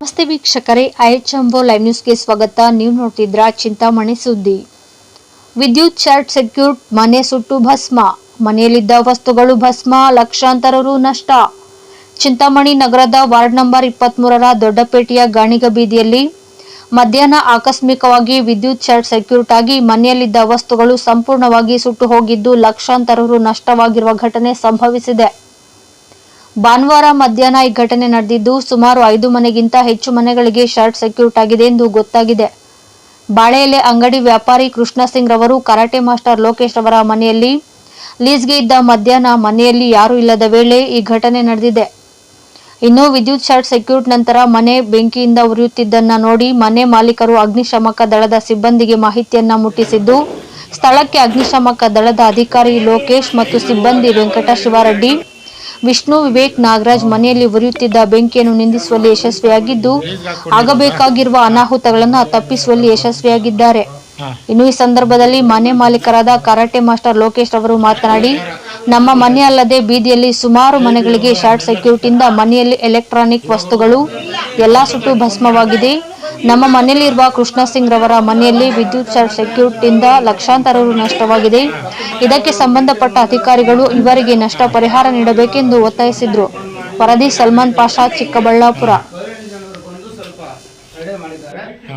ನಮಸ್ತೆ ವೀಕ್ಷಕರೇ IH ಎಂಬೋ live ನ್ಯೂಸ್ಗೆ ಸ್ವಾಗತ. ನೀವು ನೋಡ್ತಿದ್ರ ಚಿಂತಾಮಣಿ ಸುದ್ದಿ. ವಿದ್ಯುತ್ ಶಾರ್ಟ್ ಸರ್ಕ್ಯೂಟ್ ಮನೆ ಸುಟ್ಟು ಭಸ್ಮ. ಮನೆಯಲ್ಲಿದ್ದ ವಸ್ತುಗಳು ಭಸ್ಮ ಲಕ್ಷಾಂತರ ರು ನಷ್ಟ. ಚಿಂತಾಮಣಿ ನಗರದ ವಾರ್ಡ್ ನಂಬರ್ ಇಪ್ಪತ್ಮೂರರ ದೊಡ್ಡಪೇಟೆಯ ಗಾಣಿಗ ಬೀದಿಯಲ್ಲಿ ಮಧ್ಯಾಹ್ನ ಆಕಸ್ಮಿಕವಾಗಿ ವಿದ್ಯುತ್ ಶಾರ್ಟ್ ಸರ್ಕ್ಯೂಟ್ ಆಗಿ ಮನೆಯಲ್ಲಿದ್ದ ವಸ್ತುಗಳು ಸಂಪೂರ್ಣವಾಗಿ ಸುಟ್ಟು ಹೋಗಿದ್ದು ಲಕ್ಷಾಂತರ ರು ನಷ್ಟವಾಗಿರುವ ಘಟನೆ ಸಂಭವಿಸಿದೆ. ಭಾನುವಾರ ಮಧ್ಯಾಹ್ನ ಈ ಘಟನೆ ನಡೆದಿದ್ದು ಸುಮಾರು ಐದು ಮನೆಗಿಂತ ಹೆಚ್ಚು ಮನೆಗಳಿಗೆ ಶಾರ್ಟ್ ಸರ್ಕ್ಯೂಟ್ ಆಗಿದೆ ಎಂದು ಗೊತ್ತಾಗಿದೆ. ಬಾಳೆಎಲೆ ಅಂಗಡಿ ವ್ಯಾಪಾರಿ ಕೃಷ್ಣ ಸಿಂಗ್ ರವರು, ಕರಾಟೆ ಮಾಸ್ಟರ್ ಲೋಕೇಶ್ ರವರ ಮನೆಯಲ್ಲಿ ಲೀಸ್ಗೆ ಇದ್ದ ಮಧ್ಯಾಹ್ನ ಮನೆಯಲ್ಲಿ ಯಾರೂ ಇಲ್ಲದ ವೇಳೆ ಈ ಘಟನೆ ನಡೆದಿದೆ. ಇನ್ನು ವಿದ್ಯುತ್ ಶಾರ್ಟ್ ಸರ್ಕ್ಯೂಟ್ ನಂತರ ಮನೆ ಬೆಂಕಿಯಿಂದ ಉರಿಯುತ್ತಿದ್ದನ್ನ ನೋಡಿ ಮನೆ ಮಾಲೀಕರು ಅಗ್ನಿಶಾಮಕ ದಳದ ಸಿಬ್ಬಂದಿಗೆ ಮಾಹಿತಿಯನ್ನ ಮುಟ್ಟಿಸಿದ್ದು ಸ್ಥಳಕ್ಕೆ ಅಗ್ನಿಶಾಮಕ ದಳದ ಅಧಿಕಾರಿ ಲೋಕೇಶ್ ಮತ್ತು ಸಿಬ್ಬಂದಿ ವೆಂಕಟ ಶಿವಾರೆಡ್ಡಿ ವಿಷ್ಣು ವಿವೇಕ್ ನಾಗರಾಜ್ ಮನೆಯಲ್ಲಿ ಉರಿಯುತ್ತಿದ್ದ ಬೆಂಕಿಯನ್ನು ನಿಂದಿಸುವಲ್ಲಿ ಯಶಸ್ವಿಯಾಗಿದ್ದು ಆಗಬೇಕಾಗಿರುವ ಅನಾಹುತಗಳನ್ನು ತಪ್ಪಿಸುವಲ್ಲಿ ಯಶಸ್ವಿಯಾಗಿದ್ದಾರೆ. ಇನ್ನು ಈ ಸಂದರ್ಭದಲ್ಲಿ ಮನೆ ಮಾಲೀಕರಾದ ಕರಾಟೆ ಮಾಸ್ಟರ್ ಲೋಕೇಶ್ ಅವರು ಮಾತನಾಡಿ ನಮ್ಮ ಮನೆ ಅಲ್ಲದೆ ಬೀದಿಯಲ್ಲಿ ಸುಮಾರು ಮನೆಗಳಿಗೆ ಶಾರ್ಟ್ ಸರ್ಕ್ಯೂಟ್ ಇಂದ ಮನೆಯಲ್ಲಿ ಎಲೆಕ್ಟ್ರಾನಿಕ್ ವಸ್ತುಗಳು, ಎಲ್ಲಾ ಸುಟ್ಟು ಭಸ್ಮವಾಗಿದೆ. ನಮ್ಮ ಮನೆಯಲ್ಲಿರುವ ಕೃಷ್ಣ ಸಿಂಗ್ ರವರ ಮನೆಯಲ್ಲಿ ವಿದ್ಯುತ್ ಶಾರ್ಟ್ ಸರ್ಕ್ಯೂಟ್ ಇಂದ ಲಕ್ಷಾಂತರ ರು ನಷ್ಟವಾಗಿದೆ. ಇದಕ್ಕೆ ಸಂಬಂಧಪಟ್ಟ ಅಧಿಕಾರಿಗಳು ಇವರಿಗೆ ನಷ್ಟ ಪರಿಹಾರ ನೀಡಬೇಕೆಂದು ಒತ್ತಾಯಿಸಿದ್ರು. ವರದಿ ಸಲ್ಮಾನ್ ಪಾಷಾ, ಚಿಕ್ಕಬಳ್ಳಾಪುರ.